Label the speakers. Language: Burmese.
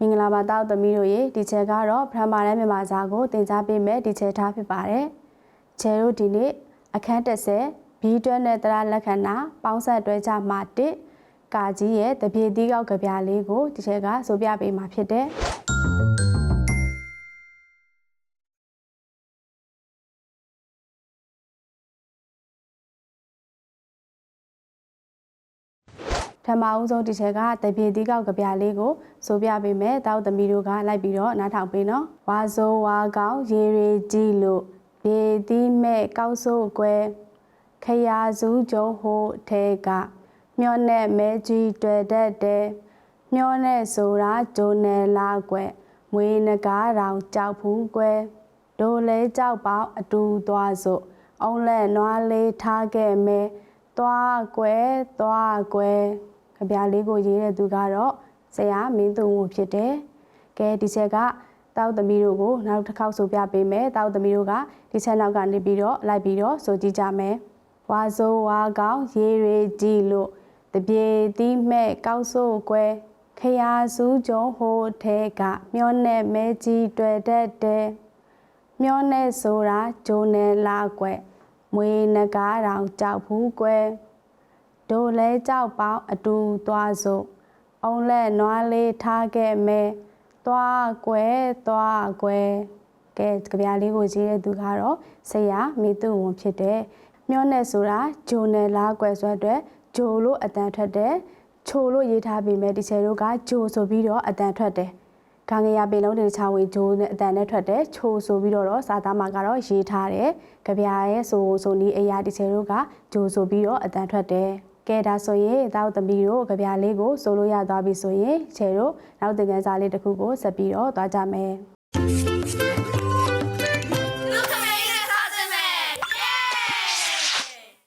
Speaker 1: မင်္ဂလာပါတောက်သမီးတို့ရေဒီချဲကတော့ပထမတန်းမြန်မာစာကိုသင်ကြားပေးမယ်ဒီချဲထားဖြစ်ပါတယ်။ချဲတို့ဒီနေ့အခန်း30ဘီတွဲနဲ့တရလက္ခဏာပေါင်းဆက်တွဲကြမှာ1ကာကြီးရဲ့တပြေသီးကောက်ကြပြလေးကိုဒီချဲကဆိုပြပေးမှာဖြစ်တယ်။ ဓမ္မအောင်ဆုံးတစ်ချက်ကတပြေတိကောက်ကြပြလေးကိုဆိုပြပေးမယ်တောက်သမီးတို့ကလိုက်ပြီးတော့နားထောင်ပေးနော်ဝါဆိုးဝါကောင်းရေရီကြည့်လို့ပြေတိမဲ့ကောက်ဆိုးကွယ်ခရာစုကျုံဟိုထဲကမျောနဲ့မဲကြီးတွေ့တတ်တယ်မျောနဲ့ဆိုတာဂျိုနယ်လာကွယ်မွေးနဂါးတောင်ကြောက်ဘူးကွယ်ဒိုလဲကြောက်ပေါအတူသွားစို့အုံးလက်နွားလေးထားခဲ့မယ်သွားကွယ်သွားကွယ် ကြပြလေးကိုရေးတဲ့သူကတော့ဆရာမင်းသူဝဖြစ်တယ်။ကဲဒီချက်ကတောက်သမီးတို့ကိုနောက်တစ်ခေါက်ဆိုပြပေးမယ်။တောက်သမီးတို့ကဒီချက်နောက်ကနေပြီးတော့လိုက်ပြီးတော့ဆိုကြည့်ကြမယ်။ဝါဆိုးဝါကောင်းရေရီကြည့်လို့တပြေတီးမဲ့ကောက်ဆိုးကွယ်ခရာစုကျုံဟိုထဲကမျောနဲ့မဲကြီးတွေ့တတ်တယ်။မျောနဲ့ဆိုတာဂျိုနယ်လာကွယ်မွေနဂါးတောင်ကြောက်ဘူးကွယ် ဒိုလဲကြောက်ပေါင်းအတူသွားစို့အုံလက်နွားလေးထားခဲ့မယ်သွားကွယ်သွားကွယ်ကဲကြပြလေးကိုရေးတဲ့သူကတော့ဆရာမေတုဝန်ဖြစ်တယ်မျောနဲ့ဆိုတာဂျိုနယ်လားကွယ်ဆိုတဲ့ဂျိုလို့အတန်ထွက်တယ်ချိုလို့ရေးထားပေမဲ့ဒီချေတို့ကဂျိုဆိုပြီးတော့အတန်ထွက်တယ်ခါငရပေလုံးတင်ချောင်းဝေဂျိုးနဲ့အတန်နဲ့ထွက်တယ်ချိုဆိုပြီးတော့စာသားမှာကတော့ရေးထားတယ်ကြပြရဲ့ဆိုဆိုနီးအရာဒီချေတို့ကဂျိုဆိုပြီးတော့အတန်ထွက်တယ် ကဲဒါဆိုရင်တောက်သမီးတို့ကြပြလေးကိုဆိုလို့ရသွားပြီဆိုရင်ချေတို့နောက်သင်ခန်းစာလေးတစ်ခုကိုဆက်ပြီးတော့သွားကြမယ်